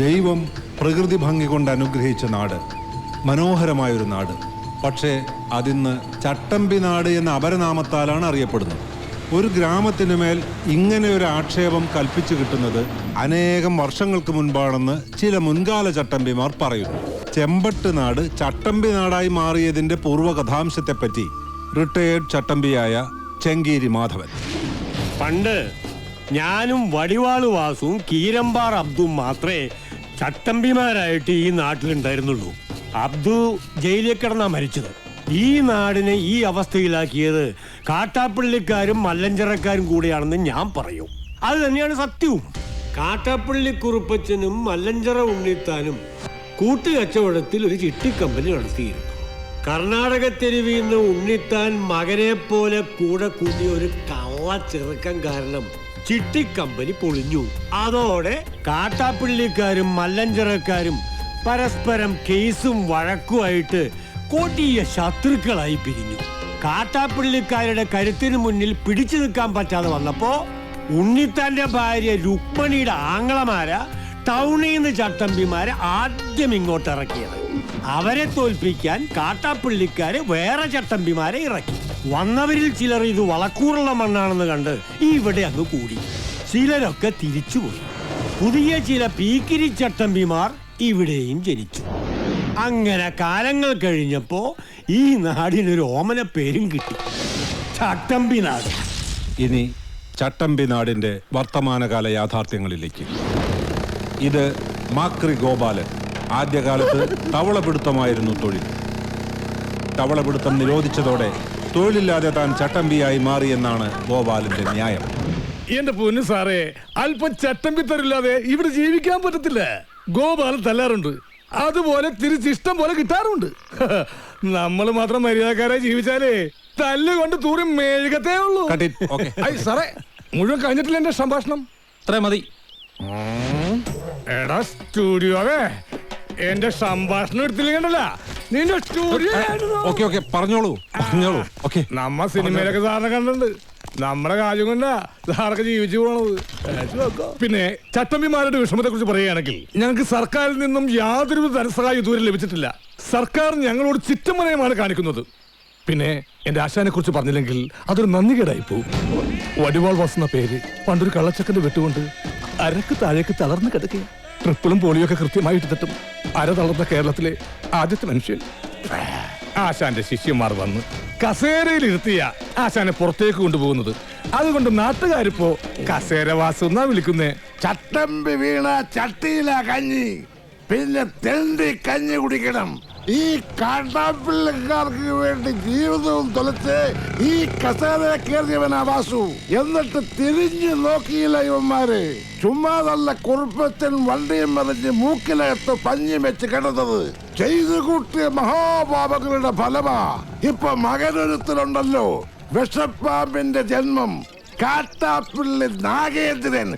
ദൈവം പ്രകൃതി ഭംഗി കൊണ്ട് അനുഗ്രഹിച്ച നാട്. മനോഹരമായൊരു നാട്. പക്ഷേ അതിന്ന് ചട്ടമ്പി നാട് എന്ന അപരനാമത്താലാണ് അറിയപ്പെടുന്നത്. ഒരു ഗ്രാമത്തിനു മേൽ ഇങ്ങനെ ഒരു ആക്ഷേപം കൽപ്പിച്ചു കിട്ടുന്നത് അനേകം വർഷങ്ങൾക്ക് മുൻപാണെന്ന് ചില മുൻകാല ചട്ടമ്പിമാർ പറയുന്നു. ചെമ്പട്ട് നാട് ചട്ടമ്പി നാടായി മാറിയതിന്റെ പൂർവകഥാംശത്തെപ്പറ്റി റിട്ടയേർഡ് ചട്ടമ്പിയായ ചെങ്കീരി മാധവൻ. പണ്ട് ഞാനും വടിവാൾ വാസുവും കീരമ്പാർ അബ്ദും മാത്രമേ ചട്ടമ്പിമാരായിട്ട് ഈ നാട്ടിലുണ്ടായിരുന്നുള്ളൂ. അബ്ദു ജയിലിൽ കിടന്നാ മരിച്ചത്. ഈ നാടിനെ ഈ അവസ്ഥയിലാക്കിയത് കാട്ടാപ്പള്ളിക്കാരും മല്ലഞ്ചറക്കാരും കൂടിയാണെന്ന് ഞാൻ പറയും. അത് തന്നെയാണ് സത്യവും. കാട്ടാപ്പള്ളി കുറുപ്പച്ചനും മല്ലഞ്ചറ ഉണ്ണിത്താനും കൂട്ടുകച്ചവടത്തിൽ ഒരു ചിട്ടിക്കമ്പനി നടത്തിയിരുന്നു. കർണാടക തെരുവിൽ നിന്ന് ഉണ്ണിത്താൻ മകനെ പോലെ കൂടെ കൂടിയ ഒരു കള്ള ചെറുക്കം കാരണം ചിട്ടിക്കമ്പനി പൊളിഞ്ഞു. അതോടെ കാട്ടാപ്പിള്ളിക്കാരും മല്ലഞ്ചറക്കാരും പരസ്പരം കേസും വഴക്കുമായിട്ട് കൊടിയ ശത്രുക്കളായി പിരിഞ്ഞു. കാട്ടാപ്പിള്ളിക്കാരുടെ കരുത്തിന് മുന്നിൽ പിടിച്ചു നിൽക്കാൻ പറ്റാതെ വന്നപ്പോ ഉണ്ണിത്താന്റെ ഭാര്യ രുക്മണിയുടെ ആങ്ങളമാര ടൗണിൽ നിന്ന് ചട്ടമ്പിമാരെ ആദ്യം ഇങ്ങോട്ട് ഇറക്കിയത് അവരെ തോൽപ്പിക്കാൻ കാട്ടാപ്പിള്ളിക്കാര് വേറെ ചട്ടമ്പിമാരെ ഇറക്കി. വന്നവരിൽ ചിലർ ഇത് വളക്കൂറുള്ള മണ്ണാണെന്ന് കണ്ട് ഇവിടെ അങ്ങ് കൂടി. ചിലരൊക്കെ തിരിച്ചുപോയി. പുതിയ ചില പീക്കിരി ചട്ടമ്പിമാർ ഇവിടെയും ജനിച്ചു. അങ്ങനെ കാലങ്ങൾ കഴിഞ്ഞപ്പോ ഈ നാടിനൊരു ഓമന പേരും കിട്ടി. ചട്ടമ്പി നാട്. ഇനി ചട്ടമ്പി നാടിന്റെ വർത്തമാനകാല യാഥാർത്ഥ്യങ്ങളിലേക്ക്. ഇത് മാക്രി ഗോപാലൻ ആദ്യകാലത്ത് തവളപിടുത്തമായിരുന്നു തൊഴിൽ. തവളപിടുത്തം നിരോധിച്ചതോടെ തൊഴിലില്ലാതെ താൻ ചട്ടമ്പിയായി മാറിയെന്നാണ് ഗോപാലിന്റെ ന്യായം. എന്റെ പൊന്നു സാറേ അല്പം ചട്ടമ്പി തരില്ലാതെ ഇവിടെ ജീവിക്കാൻ പറ്റത്തില്ല. ഗോപാലൻ തല്ലാറുണ്ട്. അതുപോലെ തിരിച്ചിഷ്ടം പോലെ കിട്ടാറുണ്ട്. നമ്മൾ മാത്രം മര്യാദക്കാരായി ജീവിച്ചാലേ തല്ലുകൊണ്ട് തൂറി മേഴുകത്തേ ഉള്ളൂ. ഐ സാറേ മുഴുവൻ കഴിഞ്ഞിട്ടില്ല എന്റെ സംഭാഷണം. അത്രേ മതി. എടാ സ്റ്റുഡിയോവേ എന്റെ സംഭാഷണം എടുത്തില്ല നിന്റെ സ്റ്റുഡിയോ ഓക്കെ ഓക്കെ പറഞ്ഞോളൂ പറഞ്ഞോളൂ ഓക്കെ. നമ്മ സിനിമയിലൊക്കെ സാറിനെ കണ്ടിട്ടുണ്ട്. നമ്മുടെ കാര്യം കൊണ്ടാ സാറൊക്കെ ജീവിച്ചു പോണത്. പിന്നെ ചട്ടമ്പിമാരുടെ വിഷമത്തെ കുറിച്ച് പറയുകയാണെങ്കിൽ ഞങ്ങൾക്ക് സർക്കാരിൽ നിന്നും യാതൊരു ധനസഹായം ഇതുവരെ ലഭിച്ചിട്ടില്ല. സർക്കാർ ഞങ്ങളോട് ചിറ്റമനയമാണ് കാണിക്കുന്നത്. പിന്നെ എന്റെ ആശാനെ കുറിച്ച് പറഞ്ഞില്ലെങ്കിൽ അതൊരു നന്ദികേടായി പോകും വടിവാൾ വസുന്ന പേര് പണ്ടൊരു കള്ളച്ചക്കന്റെ വെട്ടുകൊണ്ട് അരക്ക് താഴേക്ക് തളർന്നു കിടക്കുക ട്രിപ്പിളും പോളിയൊക്കെ കൃത്യമായിട്ട് തട്ടും അര തളർന്ന കേരളത്തിലെ ആദ്യത്തെ മനുഷ്യൻ. ആശാന്റെ ശിഷ്യന്മാർ വന്ന് കസേരയിൽ ഇരുത്തിയ ആശാനെ പുറത്തേക്ക് കൊണ്ടുപോകുന്നത്. അതുകൊണ്ട് നാട്ടുകാരിപ്പോ കസേരവാസം എന്നാ വിളിക്കുന്നേ? ചട്ടമ്പി വീണ ചട്ടിയില കഞ്ഞി. പിന്നെ തെണ്ടി കഞ്ഞി കുടിക്കണം. ഈ കാട്ടാപ്പിള്ളക്കാർക്ക് വേണ്ടി ജീവിതവും തൊലച്ച് ഈ കസേര കയറിയവനാ വാസു. എന്നിട്ട് തിരിഞ്ഞു നോക്കിയില്ല ഇവന്മാര്. ചുമ്മാതല്ല കുറുപ്പച്ചൻ വണ്ടിയും മറിഞ്ഞ് മൂക്കിലകത്ത് പഞ്ഞി വെച്ച് കിടന്നത്. ചെയ്തു കൂട്ടിയ മഹാപാപങ്ങളുടെ ഫലമാ. ഇപ്പൊ മകനൊരുത്തിലുണ്ടല്ലോ വിഷപ്പാമ്പിന്റെ ജന്മം. കാട്ടാപ്പിള്ളി നാഗേന്ദ്രൻ.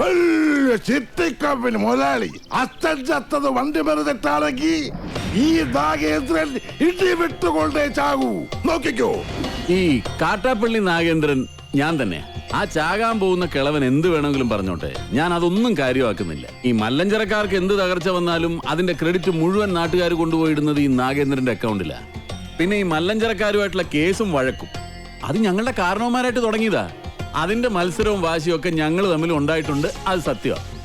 വലിയ ചിട്ടിക്കമ്പിന് മുതലാളി. അച്ഛൻ ചത്തത് വണ്ടി മരുന്നിട്ടാണെങ്കിൽ ഈ നാഗേന്ദ്രൻ ഇടി വിട്ടുകൊണ്ടേ ചാകൂ. നോക്കിക്കോ. ഈ കാട്ടാപ്പള്ളി നാഗേന്ദ്രൻ ഞാൻ തന്നെ. ആ ചാകാൻ പോകുന്ന കിളവൻ എന്ത് വേണമെങ്കിലും പറഞ്ഞോട്ടെ. ഞാൻ അതൊന്നും കാര്യമാക്കുന്നില്ല. ഈ മല്ലഞ്ചരക്കാർക്ക് എന്ത് തകർച്ച വന്നാലും അതിന്റെ ക്രെഡിറ്റ് മുഴുവൻ നാട്ടുകാർ കൊണ്ടുപോയിടുന്നത് ഈ നാഗേന്ദ്രന്റെ അക്കൗണ്ടിലാ പിന്നെ ഈ മല്ലഞ്ചരക്കാരുമായിട്ടുള്ള കേസും വഴക്കും. അത് ഞങ്ങളുടെ കാരണവന്മാരായിട്ട് തുടങ്ങിയതാ. അതിന്റെ മത്സരവും വാശിയും ഒക്കെ ഞങ്ങൾ തമ്മിൽ ഉണ്ടായിട്ടുണ്ട്. അത് സത്യമാണ്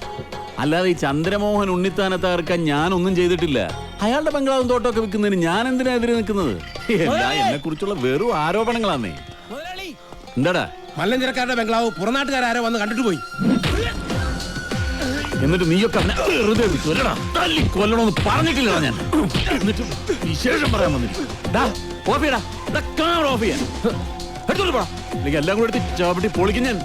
അല്ലാതെ ഈ ചന്ദ്രമോഹൻ ഉണ്ണിത്താനെ തകർക്കാൻ ഞാനൊന്നും ചെയ്തിട്ടില്ല. അയാളുടെ ബംഗ്ലാവും തോട്ടമൊക്കെ വിൽക്കുന്നതിന് ഞാൻ എന്തിനാ എതിരെ നിൽക്കുന്നത്? എല്ലാം എന്നെ കുറിച്ചുള്ള വെറും ആരോപണങ്ങളാന്നേ. എന്താടാ? മല്ലഞ്ചരക്കാരുടെ ബംഗ്ലാവ് പുറനാട്ടുകാരോ വന്ന് കണ്ടിട്ട് പോയി. എന്നിട്ട് നീയൊക്കെ വെറുതെ അല്ലടാ തല്ലി കൊല്ലണമെന്ന് പറഞ്ഞിട്ടില്ല ഞാൻ. എന്നിട്ട് വിശേഷം പറയാൻ വന്നിട്ട്. ഓഫ് ചെയ്യടാ. കാർ ഓഫ് ചെയ്യാൻ. എടുത്തോണ്ട് പോടാ. അല്ലെങ്കിൽ എല്ലാം കൂടെ എടുത്ത് ചവിട്ടി പൊളിക്കും ഞാൻ.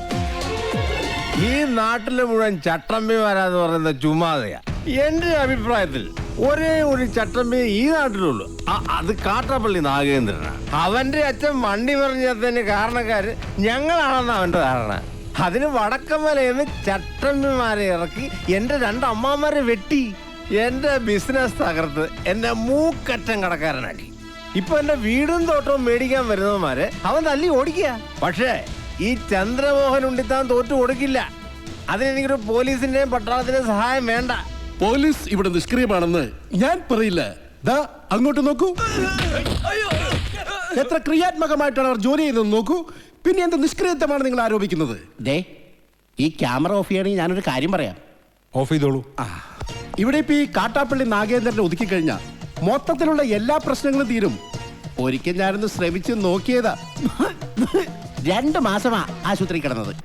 ഈ നാട്ടിലെ മുഴുവൻ ചട്ടമ്പിമാരാന്ന് പറയുന്ന ചുമ്മാതയാ. എന്റെ അഭിപ്രായത്തിൽ ഒരേ ഒരു ചട്ടമ്പി ഈ നാട്ടിലുള്ളൂ. ആ- അത് കാട്ടാപ്പള്ളി നാഗേന്ദ്രനാണ് അവന്റെ അച്ഛൻ വണ്ടി പറഞ്ഞതിന് കാരണക്കാര് ഞങ്ങളാണെന്ന് അവന്റെ ധാരണ. അതിന് വടക്കമലയെന്ന് ചട്ടമ്പിമാരെ ഇറക്കി എന്റെ രണ്ട് അമ്മാമാരെ വെട്ടി. എന്റെ ബിസിനസ് തകർത്ത് എന്നെ മൂക്കറ്റം കടക്കാരനാക്കി. ഇപ്പൊ എന്റെ വീടും തോട്ടവും മേടിക്കാൻ വരുന്നവന്മാരെ അവൻ തല്ലി ഓടിക്കുക. പക്ഷേ ഈ ചന്ദ്രമോഹൻ ഉണ്ടിത്താൻ തോറ്റു കൊടുക്കില്ല. അതിനെനിക്കൊരു പോലീസിന്റെയും പട്ടാളത്തിന്റെയും സഹായം വേണ്ട. പോലീസ് ഇവിടെ നിഷ്ക്രിയമാണെന്ന് ഞാൻ പറയില്ല. ദാ അങ്ങോട്ട് നോക്കൂ. എത്ര ക്രിയാത്മകമായിട്ടാണ് അവർ ജോലി ചെയ്തതെന്ന് നോക്കൂ. പിന്നെ എന്ത് നിഷ്ക്രിയത്വമാണ് നിങ്ങൾ ആരോപിക്കുന്നത്? ദേ ഈ ക്യാമറ ഓഫ് ചെയ്യണമെങ്കിൽ ഞാനൊരു കാര്യം പറയാം. ഓഫ് ചെയ്തോളൂ. ഇവിടെ ഇപ്പൊ ഈ കാട്ടാപ്പള്ളി നാഗേന്ദ്രനെ ഒതുക്കി കഴിഞ്ഞാൽ മൊത്തത്തിലുള്ള എല്ലാ പ്രശ്നങ്ങളും തീരും. ഒരിക്കൽ ഞാനൊന്ന് ശ്രമിച്ച് നോക്കിയതാ. രണ്ട് മാസമാ ആശുപത്രി കിടന്നത്.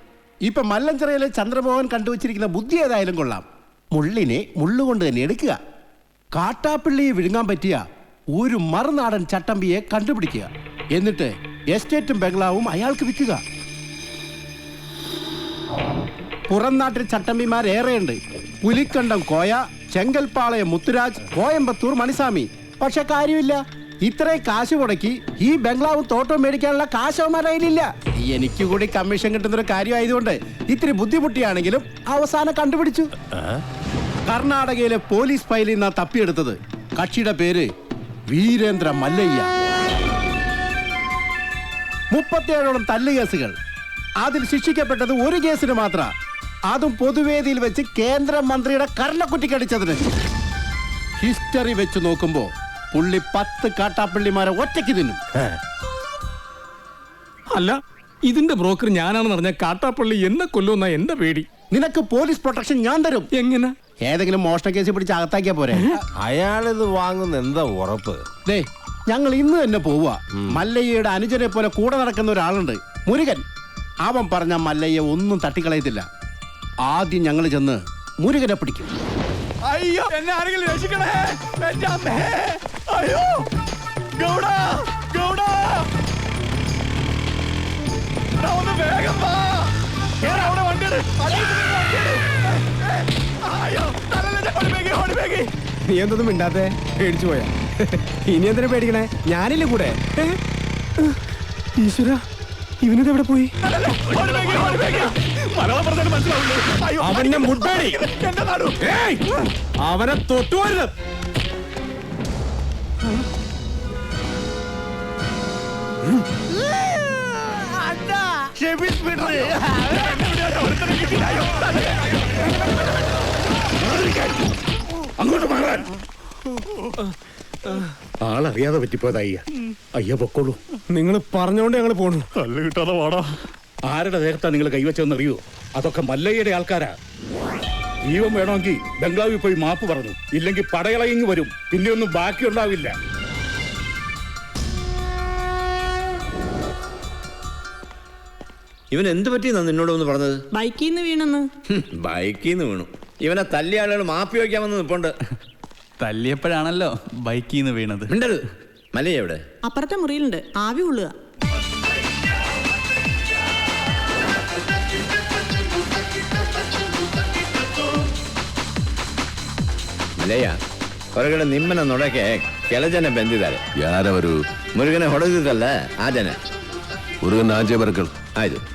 ഇപ്പൊ മല്ലഞ്ചിറയിലെ ചന്ദ്രമോഹൻ കണ്ടുവച്ചിരിക്കുന്ന ബുദ്ധി ഏതായാലും കൊള്ളാം. മുള്ളിനെ മുള്ളുകൊണ്ട് തന്നെ എടുക്കുക. കാട്ടാപ്പിള്ളിയെ വിഴുങ്ങാൻ പറ്റിയ ഒരു മറുനാടൻ ചട്ടമ്പിയെ കണ്ടുപിടിക്കുക. എന്നിട്ട് എസ്റ്റേറ്റും ബംഗ്ലാവും അയാൾക്ക് വിൽക്കുക. പുറം നാട്ടിൽ ചട്ടമ്പിമാരേറെയുണ്ട് പുലിക്കണ്ടം കോയ ചെങ്കൽപ്പാളയം മുത്തുരാജ് കോയമ്പത്തൂർ മണിസ്വാമി. പക്ഷെ കാര്യമില്ല. ഇത്രയും കാശ് മുടക്കി ഈ ബംഗ്ലാവ് തോട്ടം മേടിക്കാനുള്ള കാശ് അവന്മാരുടെ കയ്യിലില്ല. എനിക്ക് കൂടി കമ്മീഷൻ കിട്ടുന്ന ഒരു കാര്യമായതുകൊണ്ട് ഇത്തിരി ബുദ്ധിമുട്ടിയാണെങ്കിലും അവസാനം കണ്ടുപിടിച്ചു. കർണാടകയിലെ പോലീസ് ഫയലിൽ നിന്നാ തപ്പിയെടുത്തത്. കക്ഷിയുടെ പേര് വീരേന്ദ്ര മല്ലയ്യ. മുപ്പത്തിയേഴോളം തല്ല് കേസുകൾ. അതിൽ ശിക്ഷിക്കപ്പെട്ടത് ഒരു കേസിന് മാത്ര. അതും പൊതുവേദിയിൽ വെച്ച് കേന്ദ്രമന്ത്രിയുടെ കർണക്കുറ്റിക്കടിച്ചതിന് ഹിസ്റ്ററി വെച്ച് നോക്കുമ്പോ പുള്ളി പത്ത് കാട്ടാപ്പള്ളിമാരെ ഒറ്റയ്ക്ക് തിന്നും. അല്ല ഇതിന്റെ ബ്രോക്കർ ഞാനാണെന്ന് പറഞ്ഞ കാട്ടാപ്പള്ളി എന്നെ കൊല്ലുന്ന എന്റെ പേടി. നിനക്ക് പോലീസ് പ്രൊട്ടക്ഷൻ ഞാൻ തരും. എങ്ങനെ? ഏതെങ്കിലും മോഷണ കേസ് പിടിച്ച് അകത്താക്കിയാ പോരെ. അയാളിത് വാങ്ങുന്ന എന്താ ഉറപ്പ്? ദേ ഞങ്ങൾ ഇന്ന് തന്നെ പോവുക. മല്ലയ്യയുടെ അനുജനെ പോലെ കൂടെ നടക്കുന്ന ഒരാളുണ്ട്. മുരുകൻ. അവൻ പറഞ്ഞ മല്ലയ്യ ഒന്നും തട്ടിക്കളയത്തില്ല. ആദ്യം ഞങ്ങൾ ചെന്ന് മുരുകനെ പിടിക്കും. അയ്യോ എന്നെ ആരെങ്കിലും രക്ഷിക്കണേ? എന്റെ അമ്മേ. അയ്യോ ഗൗഡ ഗൗഡ. ഒന്ന് വേഗം വാ. കേറ് അവിടെ വണ്ടി അയ്യോ തലയിലെ ഓടിപ്പേക്ക് ഓടിമേകി നീ എന്തൊന്നും മിണ്ടാത്തെ പേടിച്ചു പോയാ. ഇനി എന്തിനാ പേടിക്കണേ? ഞാനില്ല കൂടെ? ഈശ്വര ഇവനിത് എവിടെ പോയി? മലയാളം പറഞ്ഞാൽ മനസ്സിലാവില്ലേ അയ്യോ അവന്റെ മുട്ടടി. എന്റെ നാടു. അവനെ തൊട്ടുവരുത്. അങ്ങോട്ട് മാറാൻ. ആളറിയാതെ പറ്റിപ്പോയതായി അയ്യ. അയ്യ പൊക്കോളൂ. നിങ്ങൾ പറഞ്ഞോണ്ട് ഞങ്ങൾ പോണു. അല്ല കിട്ടാതെ വാടാ. ആരുടെ ദേഹത്താ നിങ്ങൾ കൈവച്ചതെന്ന് അറിയോ അതൊക്കെ മല്ലയ്യയുടെ ആൾക്കാരാ. ജീവൻ വേണമെങ്കിൽ ബംഗ്ലാവിൽ പോയി മാപ്പ് പറഞ്ഞു. ഇല്ലെങ്കിൽ പടയളയിങ് വരും. പിന്നെ ഒന്നും ബാക്കിയുണ്ടാവില്ല. ഇവൻ എന്ത് പറ്റിയെന്നാ നിന്നോട് ഒന്ന് പറഞ്ഞത്? ബൈക്കിൽ നിന്ന് വീണെന്ന്. ബൈക്കിൽ നിന്ന് വീണു. ഇവനെ തല്ലിയ ആളുകൾ മാപ്പി വയ്ക്കാമെന്ന് നിപ്പുണ്ട്. തല്ലിയപ്പോഴാണല്ലോ ബൈക്കിൽ നിന്ന് വീണത് ഉണ്ടത് മലയെവിടെ അപ്പുറത്തെ മുറിയിലുണ്ട്. ആവി കൊള്ളുക. ಮಲೆಯ ಹೊರಗಡೆ ನಿಮ್ಮನ್ನ ನೋಡಕ್ಕೆ ಕೆಲ ಜನ ಬಂದಿದ್ದಾರೆ. ಯಾರವರು? ಮುರುಗನೆ ಹೊಡೆದಿದ್ದಲ್ಲ ಆ ಜನ. ಹುಡುಗನ ಆಚೆ ಬರಕಳು. ಆಯ್ತು.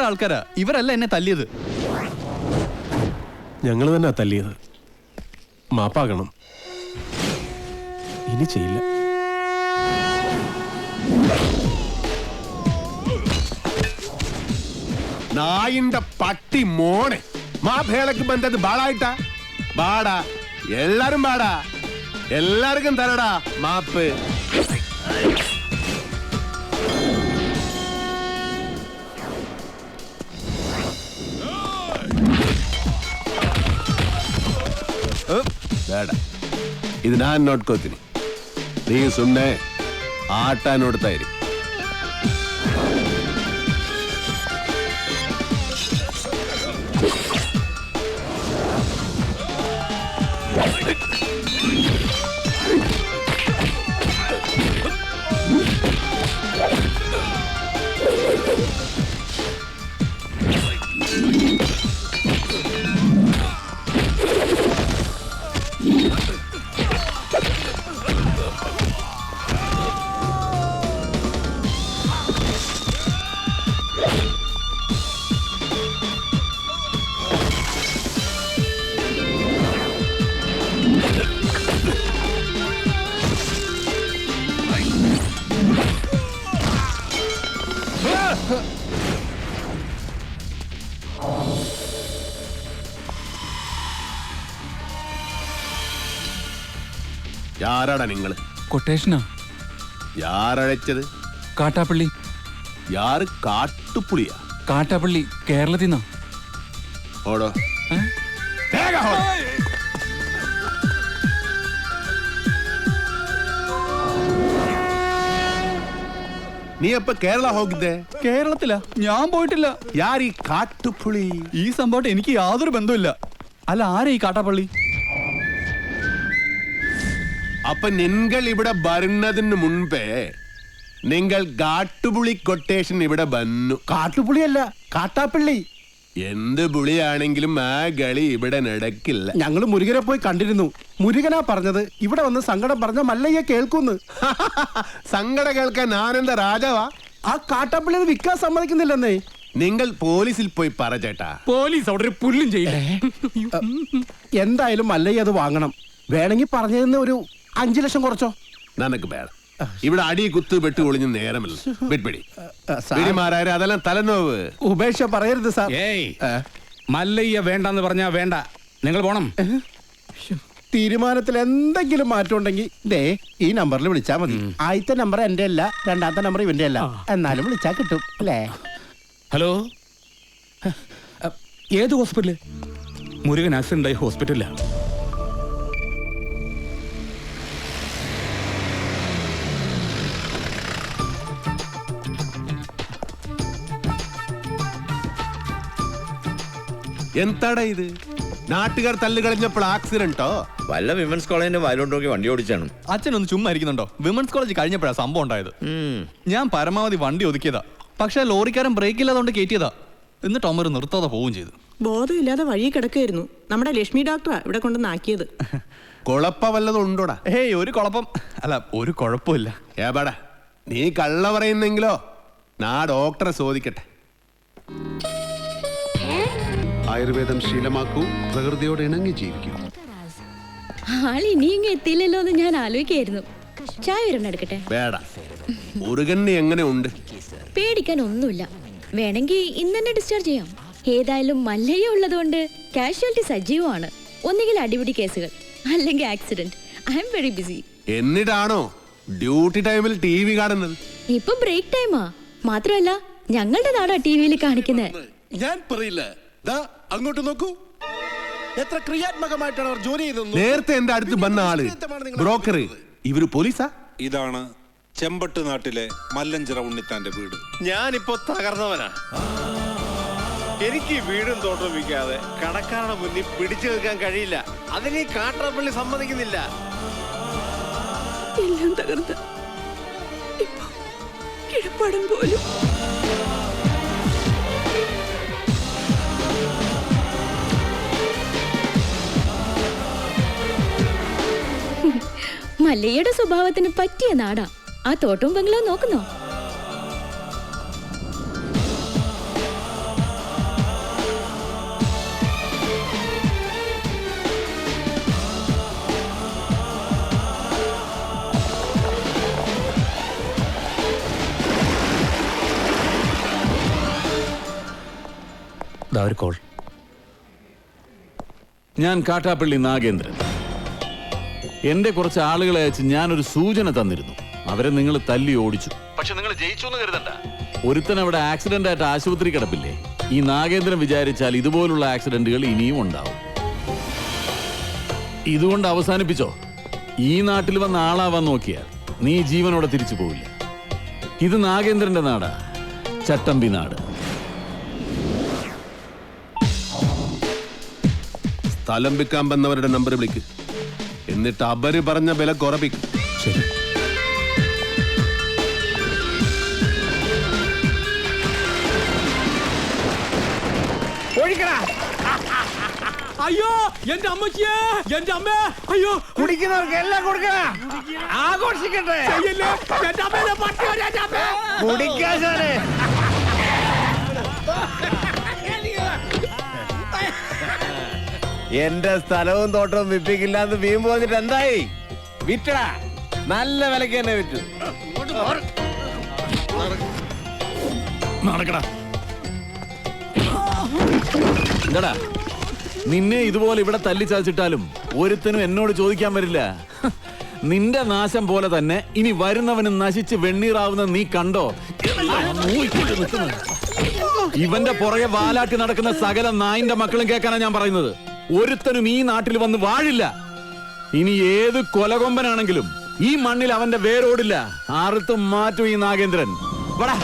വേറെ ആൾക്കാരാ. ഇവരല്ല എന്നെ തല്ലിയത്. ഞങ്ങൾ തന്നെ തല്ലിയത്. മാപ്പാകണം. ഇനി ചെയ്യില്ല. നായിന്റെ പട്ടി മോനെ. മാഭേളക്ക് ബന്ധത് ബാളായിട്ടാ. ബാടാ. എല്ലാരും ബാടാ. എല്ലാവർക്കും തരടാ മാപ്പ്. ಬೇಡ. ಇದು ನಾನು ನೋಡ್ಕೋತೀನಿ. ನೀವು ಸುಮ್ಮನೆ ಆಟ ನೋಡ್ತಾ ಇರಿ. ആരാടാ നിങ്ങൾ കൊട്ടേഷനാ യാരഴച്ചത് കാട്ടാപ്പള്ളി. യാറ് കാട്ടുപുളിയാ? കാട്ടാപ്പള്ളി കേരളത്തിൽ നിന്നാ ഓടോ വേഗം നീ അപ്പൊ കേരള ഹോക്കിത്തെ കേരളത്തിലാ. ഞാൻ പോയിട്ടില്ല. യാർ ഈ കാട്ടുപുളി? ഈ സംഭവം എനിക്ക് യാതൊരു ബന്ധമില്ല അല്ല ആരാ ഈ കാട്ടാപ്പള്ളി? അപ്പൊ നിങ്ങൾ ഇവിടെ വരുന്നതിന് മുൻപേ നിങ്ങൾ കാട്ടുപുളി കൊട്ടേഷൻ ഇവിടെ വന്നു. കാട്ടുപുളിയല്ല കാട്ടാപ്പള്ളി. എന്ത് പുളിയാണെങ്കിലും ആ കളി ഇവിടെ നടക്കില്ല. ഞങ്ങൾ മുരുകനെ പോയി കണ്ടിരുന്നു. മുരുകനാ പറഞ്ഞത് ഇവിടെ വന്ന് സങ്കടം പറഞ്ഞ മല്ലയ്യ കേൾക്കുന്നു. സങ്കട കേൾക്കാൻ ആനന്ദ രാജാവാ? ആ കാട്ടാപ്പള്ളി അത് വിൽക്കാൻ സമ്മതിക്കുന്നില്ലെന്നേ. നിങ്ങൾ പോലീസിൽ പോയി പറ ചേട്ടാ. പോലീസ് അവിടെ ഒരു പുല്ലും ചെയ്യില്ല. എന്തായാലും മല്ലയ്യ അത് വാങ്ങണം. വേണമെങ്കിൽ പറഞ്ഞതിന് ഒരു അഞ്ചു ലക്ഷം കുറച്ചോ? നനക്ക് വേണം ഇവിടെ അടി കുത്ത് വെട്ട് ഒളിഞ്ഞ് നേരമല്ല. വെട്പിടി സാർ, പിടിമാരാര് അതെല്ലാം തലനോവ്. ഉപേക്ഷ പറയരുത് സാർ. ഏയ് മല്ലയ്യ വേണ്ടെന്ന് പറഞ്ഞാ വേണ്ട. നിങ്ങൾ പോണം. തീരുമാനത്തിൽ എന്തെങ്കിലും മാറ്റം ഉണ്ടെങ്കിൽ ദേ ഈ നമ്പറിൽ വിളിച്ചാൽ മതി. ആദ്യത്തെ നമ്പർ എന്റെ അല്ല രണ്ടാമത്തെ നമ്പർ ഇവന്റെ അല്ല. എന്നാലും വിളിച്ചാൽ കിട്ടും അല്ലേ? ഹലോ? ഏത് ഹോസ്പിറ്റൽ? മുരുകൻ ആക്സിഡന്റ് ആയി ഹോസ്പിറ്റലിലാ. എന്താടാ ഇത്? നാട്ടുകാർ തല്ലു കളഞ്ഞപ്പോൾ ആക്സിഡന്റോ? വല്ല വിമൻസ് കോളേജിന്റെ വയലോട്ട് നോക്കി വണ്ടി ഓടിച്ചാണ്. അച്ഛനൊന്ന് ചുമ്മാ ഇരിക്കുന്നുണ്ടോ? വിമൻസ് കോളേജ് കഴിഞ്ഞപ്പോഴാ സംഭവം ഉണ്ടായത്. ഞാൻ പരമാവധി വണ്ടി ഒതുക്കിയതാ. പക്ഷെ ലോറിക്കാരൻ ബ്രേക്ക് ഇല്ലാതുകൊണ്ട് കയറ്റിയതാ എന്നിട്ട് അമ്മ ഒരു നിർത്താതെ പോവുകയും ചെയ്തു. ബോധമില്ലാതെ വഴി കിടക്കായിരുന്നു നമ്മുടെ ലക്ഷ്മി ഡോക്ടറാ ഇവിടെ കൊണ്ടുവന്നാക്കിയത് കുഴപ്പ വല്ലതും ഉണ്ടോടാ? ഏയ് ഒരു കുഴപ്പം. അല്ല ഒരു കുഴപ്പമില്ല. ഏപാടാ നീ കള്ള പറയുന്നെങ്കിലോ നാ ഡോക്ടറെ ചോദിക്കട്ടെ. ആയുർവേദം ശീലമാക്കൂ പ്രകൃതിയോട് ഇണങ്ങി ജീവിക്കൂ. ആളി നീ ഇങ്ങ എത്തിയില്ലല്ലോ എന്ന് ഞാൻ ആലോചിക്കായിരുന്നു ചായ ഒരെണ്ണം എടുക്കട്ടെ? വേട. മുരുകന് എങ്ങനെ ഉണ്ട് പേടിക്കാൻ ഒന്നുമില്ല. വേണമെങ്കിൽ ഇന്ന് തന്നെ ഡിസ്ചാർജ് ചെയ്യാം. ഏതായാലും മല്ലയ്യ ഉള്ളതുകൊണ്ട് കാഷ്വാലിറ്റി സജീവമാണ്. ഒന്നുകിൽ അടിപിടി കേസുകൾ അല്ലെങ്കിൽ accident I am very busy എന്നിട്ടാണോ ഡ്യൂട്ടി ടൈമിൽ ടി വി കാണുന്നത്? ഇപ്പൊ ബ്രേക്ക് ടൈമാ മാത്രമല്ല ഞങ്ങളുടെ നാടാ ടി വിയിൽ കാണിക്കുന്നത് ഞാൻ പറയില്ല. ദാ അങ്ങോട്ട് നോക്കൂ. എത്ര ക്രിയാത്മകമായിട്ടാണ് അവർ ജോലി ചെയ്തത് നേരത്തെ എന്റെ അടുത്ത് വന്ന ആൾ ബ്രോക്കർ ഇവർ പോലീസാ? ഇതാണ് ചെമ്പട്ട് നാട്ടിലെ മല്ലഞ്ചിറ ഉണ്ണിത്താന്റെ വീട്. ഞാനിപ്പോ തകർന്നവനാ. എനിക്ക് ഈ വീടും തോട്ടവും വിൽക്കാതെ കടക്കാരുടെ മുന്നിൽ പിടിച്ചു നിൽക്കാൻ കഴിയില്ല. അതിന് ഈ കാട്ടറപ്പള്ളി സമ്മതിക്കുന്നില്ല. എല്ലാം തകർന്ന്. ഇപ്പൊ കിഴപ്പാടം പോലും. മല്ലയ്യയുടെ സ്വഭാവത്തിന് പറ്റിയ നാടാ. ആ തോട്ടവും ബംഗ്ലാവ് നോക്കുന്നോ? ഒരു കോൾ. ഞാൻ കാട്ടാപ്പള്ളി നാഗേന്ദ്രൻ. എന്റെ കുറച്ച് ആളുകളെ അയച്ച് ഞാനൊരു സൂചന തന്നിരുന്നു. അവരെ നിങ്ങൾ തല്ലി ഓടിച്ചു. പക്ഷെ നിങ്ങൾ ജയിച്ചു എന്ന് കരുതണ്ട. ഒരുത്തൻ അവിടെ ആക്സിഡന്റ് ആയിട്ട് ആശുപത്രി കിടപ്പില്ലേ? ഈ നാഗേന്ദ്രൻ വിചാരിച്ചാൽ ഇതുപോലുള്ള ആക്സിഡന്റുകൾ ഇനിയും ഉണ്ടാവും. ഇതുകൊണ്ട് അവസാനിപ്പിച്ചോ? ഈ നാട്ടിൽ വന്ന ആളാവാൻ നോക്കിയാൽ നീ ജീവനോടെ തിരിച്ചു പോവില്ല. ഇത് നാഗേന്ദ്രന്റെ നാടാ. ചട്ടമ്പി നാട്. സ്ഥലം വിൽക്കാൻ വന്നവരുടെ നമ്പർ വിളിക്ക്. എന്നിട്ട് അവർ പറഞ്ഞ വില കുറപ്പിക്കും ശരി. ഒഴിക്കടാ. അയ്യോ എന്റെ അമ്മച്ചിയെ എന്റെ അമ്മ അയ്യോ. കുടിക്കുന്നവർക്ക് എല്ലാം കൊടുക്കണ. ആഘോഷിക്കട്ടെ. എന്റെ അമ്മേനെ കുടിക്കാൻ വരെ എന്റെ സ്ഥലവും തോട്ടവും വിപ്പിക്കില്ലാന്ന് വീമ്പ് പോന്നിട്ട് എന്തായി? വിറ്റടാ. നല്ല വിലക്ക് തന്നെ വിറ്റു. നടക്കടാ. എന്താടാ? നിന്നെ ഇതുപോലെ ഇവിടെ തല്ലി ചതച്ചിട്ടാലും ഒരുത്തനും എന്നോട് ചോദിക്കാൻ വരില്ല. നിന്റെ നാശം പോലെ തന്നെ ഇനി വരുന്നവന് നശിച്ച് വെണ്ണീറാവുന്ന നീ കണ്ടോ. ഇവന്റെ പുറകെ വാലാട്ടി നടക്കുന്ന സകല നായിന്റെ മക്കളും കേൾക്കാനാ ഞാൻ പറയുന്നത്. ഒരുത്തനും ഈ നാട്ടിൽ വന്ന് വാഴില്ല. ഇനി ഏത് കൊലകൊമ്പനാണെങ്കിലും ഈ മണ്ണിൽ അവന്റെ വേരോടില്ല. ആർത്തും മാറ്റും ഈ നാഗേന്ദ്രൻ. വടാ.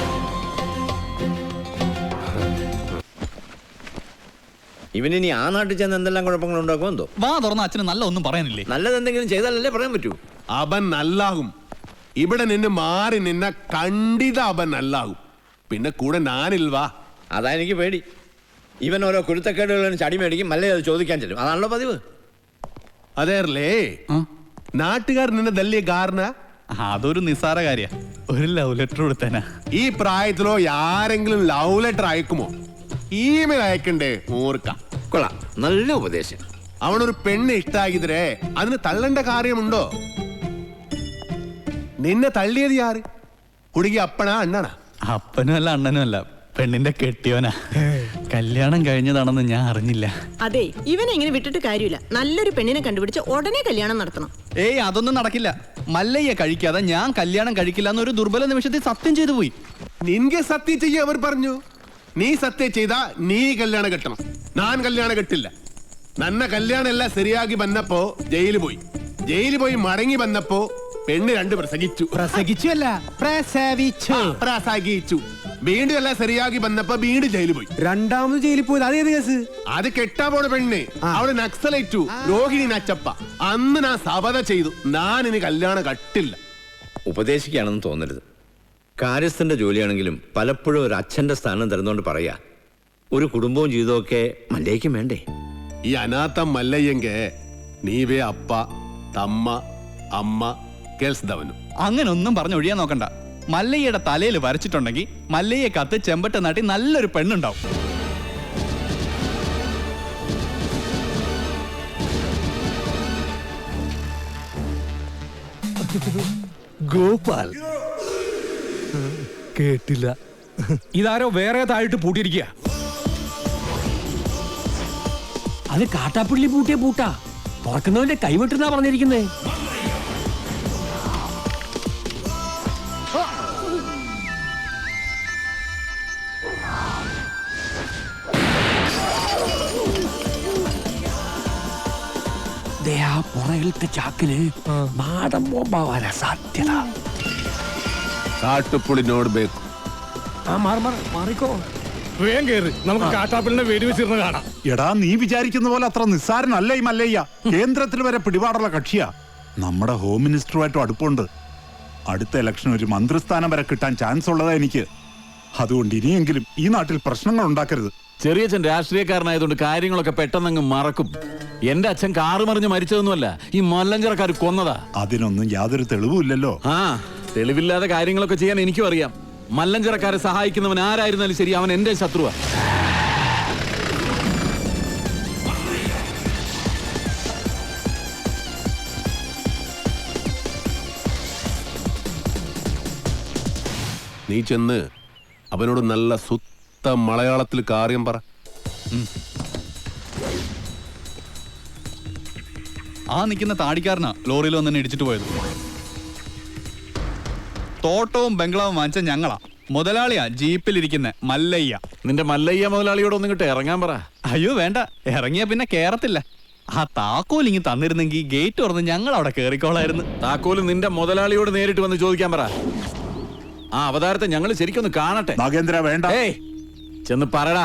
ഇവനിനി ആ നാട്ടിൽ ചെന്ന് എന്തെല്ലാം കുഴപ്പങ്ങൾ ഉണ്ടാക്കും എന്തോ? വാ തുറന്ന അച്ഛന് നല്ല ഒന്നും പറയാനില്ലേ? നല്ലത് എന്തെങ്കിലും ചെയ്താലല്ലേ പറയാൻ പറ്റൂ. അവൻ നല്ലാകും. ഇവിടെ നിന്ന് മാറി നിന്ന കണ്ടിത അവൻ നല്ലാകും. പിന്നെ കൂടെ ഞാനിൽവാ അതാ എനിക്ക് പേടി. ഇവൻ ഓരോ കുരുത്തക്കേടുകളും ചടി മേടിക്കും മല്ലേ അത് ചോദിക്കാൻ ചെല്ലും. അതാണല്ലോ പതിവ്. അതേറല്ലേ നാട്ടുകാർ നിന്നെ തല്ലിയ കാരണ? അതൊരു നിസാര കാര്യ. ഒരു ലവ് ലെറ്റർ കൊടുത്തേനാ. ഈ പ്രായത്തിലോ ആരെങ്കിലും ലവ് ലെറ്റർ അയക്കുമോ? ഇമെയിൽ അയക്കണ്ടേ മൂർക്ക കൊള്ളാം. നല്ല ഉപദേശം. അവനൊരു പെണ്ണ് ഇഷ്ടാക്കിതരേ അതിന് തള്ളേണ്ട കാര്യമുണ്ടോ? നിന്നെ തള്ളിയത് ആര്? കുടുങ്ങി അപ്പണാ അണ്ണനാ? അപ്പനും അല്ല അണ്ണനും അല്ല പെണ്ണിന്റെ കെട്ടിയോനാ കല്യാണം കഴിഞ്ഞതാണെന്ന് ഞാൻ അറിഞ്ഞില്ല. അതെ ഇവനെ ഇങ്ങനെ വിട്ടിട്ട് കാര്യമില്ല. നല്ലൊരു പെണ്ണിനെ കണ്ടുപിടിച്ച് ഉടനെ കല്യാണം നടത്തണം. ഏയ് അതൊന്നും നടക്കില്ല. മല്ലയ്യ കഴിക്കാതെ ഞാൻ കല്യാണം കഴിക്കില്ല എന്നൊരു ദുർബല നിമിഷത്തിൽ സത്യം ചെയ്തു പോയി. നിന്റെ സത്യം ചെയ്യ അവർ പറഞ്ഞു. നീ സത്യം ചെയ്താ നീ കല്യാണം കെട്ടണം. ഞാൻ കല്യാണം കെട്ടില്ല. നന്ന കല്യാണം എല്ലാം ശരിയാക്കി വന്നപ്പോ ജയിലിൽ പോയി. ജയിലിൽ പോയി മടങ്ങി വന്നപ്പോ പെണ്ണ് രണ്ട് പ്രസംഗിച്ചു. പ്രസംഗിച്ചു അല്ല പ്രസവിച്ചു പ്രസംഗിച്ചു. വീണ്ടും എല്ലാം ശരിയാക്കി വന്നപ്പോ വീണ്ടും ജയിലിൽ പോയി. രണ്ടാമത് ജയിലിൽ അത് അതേത് കേസ്? അത് കെട്ടാ പോണ പെണ്ണ്. അവൾ നക്സലേറ്റു. രോഹിണി നച്ചപ്പ. അന്ന് ഞാൻ സബത ചെയ്തു. ഞാൻ ഇനി കല്യാണം കട്ടില്ല. ഉപദേശിക്കുകയാണെന്ന് തോന്നരുത്. കാര്യസ്ഥന്റെ ജോലിയാണെങ്കിലും പലപ്പോഴും ഒരു അച്ഛന്റെ സ്ഥാനം തരുന്നോണ്ട് പറയാ ഒരു കുടുംബവും ജീവിതമൊക്കെ മല്ലേക്കും വേണ്ടേ? ഈ അനാഥ മല്ലയ്യെങ്ക നീവേ അപ്പ തമ്മ അമ്മ കേൾസ്തവനും അങ്ങനെ ഒന്നും പറഞ്ഞൊഴിയാൻ നോക്കണ്ട. മല്ലയ്യയുടെ തലയിൽ വരച്ചിട്ടുണ്ടെങ്കിൽ മല്ലയ്യെ കത്ത് ചെമ്പട്ട നാട്ടി നല്ലൊരു പെണ്ണുണ്ടാവും. ഗോപാൽ. കേട്ടില്ല. ഇതാരോ വേറെ താഴിട്ട് പൂട്ടിയിരിക്കുക. അത് കാട്ടാപ്പിള്ളി പൂട്ടിയ പൂട്ടാ. തുറക്കുന്നവന്റെ കൈവിട്ടെന്നാ പറഞ്ഞിരിക്കുന്നേ. ചാക്കിൽ നാടൻ ബോംബാവാനാ സാധ്യത. കാട്ടുപുളിനോട് ബേക്കു. ആ മാറി മാറി മാറിക്കോ. വേഗം കയറി നമുക്ക് കാട്ടാപ്പിളിനെ വെടിവെച്ചിരുന്ന് കാണാം. എടാ നീ വിചാരിക്കുന്ന പോലെ അത്ര നിസ്സാരനല്ല ഈ മല്ലയ്യ. കേന്ദ്രത്തിൽ വരെ പിടിപാടുള്ള കക്ഷിയാ. നമ്മുടെ ഹോം മിനിസ്റ്ററുമായിട്ടും അടുപ്പുണ്ട്. അടുത്ത ഇലക്ഷൻ ഒരു മന്ത്രിസ്ഥാനം വരെ കിട്ടാൻ ചാൻസ് ഉള്ളതാ എനിക്ക്. അതുകൊണ്ട് ഇനിയെങ്കിലും ഈ നാട്ടിൽ പ്രശ്നങ്ങൾ ഉണ്ടാക്കരുത്. ചെറിയച്ഛൻ രാഷ്ട്രീയക്കാരനായതുകൊണ്ട് കാര്യങ്ങളൊക്കെ പെട്ടെന്നങ്ങ് മറക്കും. എന്റെ അച്ഛൻ കാറ് മറിഞ്ഞ് മരിച്ചതൊന്നുമല്ല ഈ മല്ലഞ്ചറക്കാർ കൊന്നതാ. അതിനൊന്നും യാതൊരു തെളിവുമില്ലല്ലോ. ആ തെളിവില്ലാതെ കാര്യങ്ങളൊക്കെ ചെയ്യാൻ എനിക്കും അറിയാം. മല്ലഞ്ചറക്കാരെ സഹായിക്കുന്നവൻ ആരായിരുന്നാലും ശരി അവൻ എന്റെ ശത്രുവാ. നീ ചെന്ന് അവനോട് നല്ല സുത്ത മലയാളത്തിൽ കാര്യം പറ. ആ നിൽക്കുന്ന താടിക്കാരനാ ലോറിയിൽ വന്നെ ഇടിച്ചിട്ട് പോയത്. തോട്ടവും ബംഗ്ലാവും വാങ്ങിച്ച ഞങ്ങളാ. മുതലാളിയാ ജീപ്പിലിരിക്കുന്ന മല്ലയ്യ. നിന്റെ മല്ലയ്യ മുതലാളിയോട് ഒന്നും കിട്ടെ ഇറങ്ങാൻ പറ. അയ്യോ വേണ്ട. ഇറങ്ങിയാ പിന്നെ കേറത്തില്ല. ആ താക്കോൽ ഇങ്ങി തന്നിരുന്നെങ്കിൽ ഗേറ്റ് തുറന്ന് ഞങ്ങൾ അവിടെ കേറിക്കോളായിരുന്നു. താക്കോൽ നിന്റെ മുതലാളിയോട് നേരിട്ട് വന്ന് ചോദിക്കാൻ പറ. ആ അവതാരത്തെ ഞങ്ങൾ ശരിക്കൊന്ന് കാണട്ടെ. നാഗേന്ദ്ര വേണ്ട. ഏയ് ചെന്ന് പറടാ.